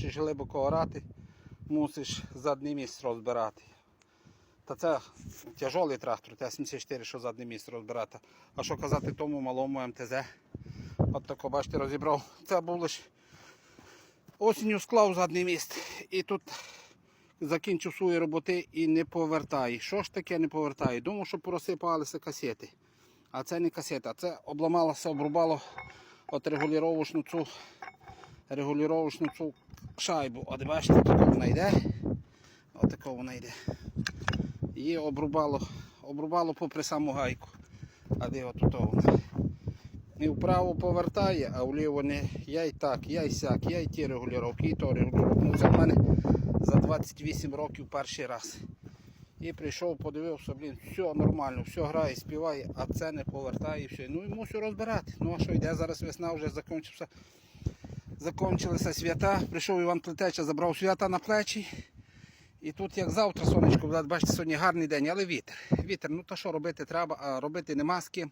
хочеш глибоко орати, мусиш заднє місце розбирати. Та це тяжолий трактор, Т-74, що заднє місце розбирати. А що казати тому малому МТЗ? От тако, бачите, розібрав. Це був лише осінню склав заднє місце. І тут закінчив свої роботи і не повертає. Що ж таке не повертає? Думав, що порозсипалися касети. А це не касета, це обламалося, обрубало от регулювачну цю регулювачну цю шайбу. От бачите, тако вона йде. Отако вона йде. Її обрубало, обрубало попри саму гайку. А де отут вона. І вправо повертає, а вліво не. Я й так, я й сяк, я й ті регулювання, і то регулювання. Ну, це в мене за 28 років перший раз. І прийшов, подивився, блін, все нормально, все грає, співає, а це не повертає. Все. Ну і мусю розбирати. Ну а що йде зараз весна, вже закінчився. Закінчилися свята. Прийшов Іван Плетеча, забрав свята на плечі. І тут, як завтра, сонечко, бачите, сьогодні гарний день, але вітер. Вітер, ну то що робити треба, а робити нема з ким.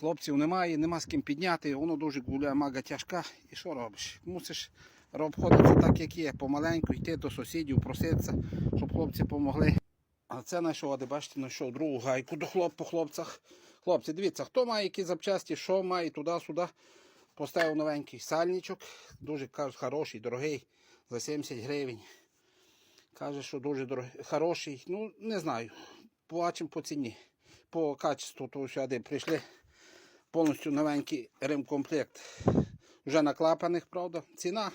Хлопців немає, нема з ким підняти, воно дуже гуляє, мага тяжка. І що робиш? Мусиш обходитися так, як є, помаленьку, йти до сусідів, проситися, щоб хлопці допомогли. А це знайшов, а де бачите, знайшов другу гайку до хлоп по хлопцях. Хлопці, дивіться, хто має які запчасті, що має туди-сюди. Поставив новенький сальничок, дуже кажуть, хороший, дорогий, за 70 гривень. Каже, що дуже дорогий, хороший. Ну, не знаю. Побачимо по ціні. По качеству то сюди прийшли. Повністю новенький ремкомплект. Вже наклапаних, правда. Ціна.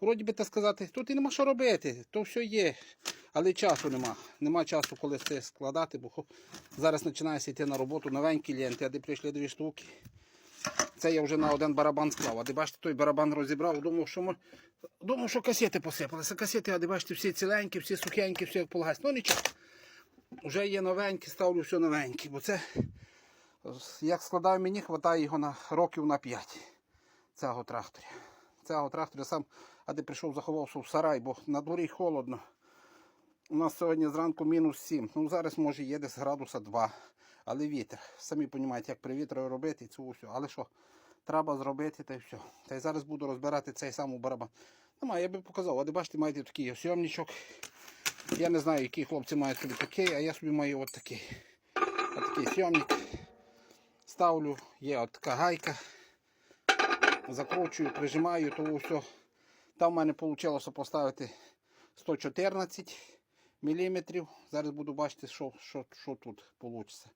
Вроді би так сказати, тут і нема що робити, то все є. Але часу нема. Нема часу, коли це складати, бо зараз починається йти на роботу новенькі ленти, а де прийшли дві штуки. Це я вже на один барабан склав. А де бачите, той барабан розібрав, думав, що мож... думав, що касети посипалися. Касети, а де бачите, всі ціленькі, всі сухенькі, все як полагається. Ну нічого. Вже є новенькі, ставлю все новеньке, бо це як складаю мені, вистачає його на років на 5 цього тракторя. Цього трактора сам, а де прийшов, заховався в сарай, бо на дворі холодно. У нас сьогодні зранку мінус 7. Ну зараз може є десь градуса 2. Але вітер. Самі розумієте, як при вітру робити і цю все. Але що, треба зробити та й все. Та й зараз буду розбирати цей самий барабан. Немає, я би показав. А бачите, маєте такий сйомничок. Я не знаю, які хлопці мають собі такий, а я собі маю от такий. От такий сйомник. Ставлю, є от така гайка. Закручую, прижимаю, то все. Там в мене вийшло поставити 114 мм. Зараз буду бачити, що, що, що тут вийде.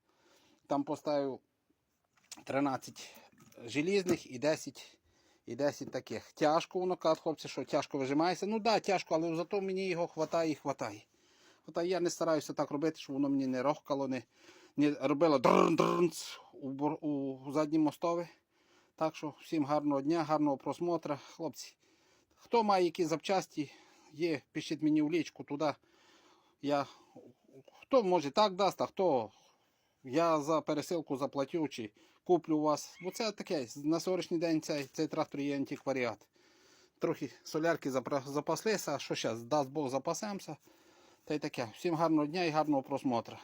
Там поставив 13 желізних і 10, і 10 таких. Тяжко воно кажуть, хлопці, що тяжко вижимається. Ну так, да, тяжко, але зато мені його хватає і хватає. Хоча я не стараюся так робити, щоб воно мені не рохкало, не, не робило дрн-дрнц у, у задній мостові. Так що всім гарного дня, гарного просмотра, хлопці. Хто має які запчасті, є, пишіть мені в лічку туди. Я, хто може так дасть, а хто я за пересилку заплатю чи куплю у вас. Бо це таке, на сьогоднішній день цей, цей трактор є антикваріат. Трохи солярки запаслися, а що зараз, дасть Бог запасемося. Та й таке. Всім гарного дня і гарного просмотру.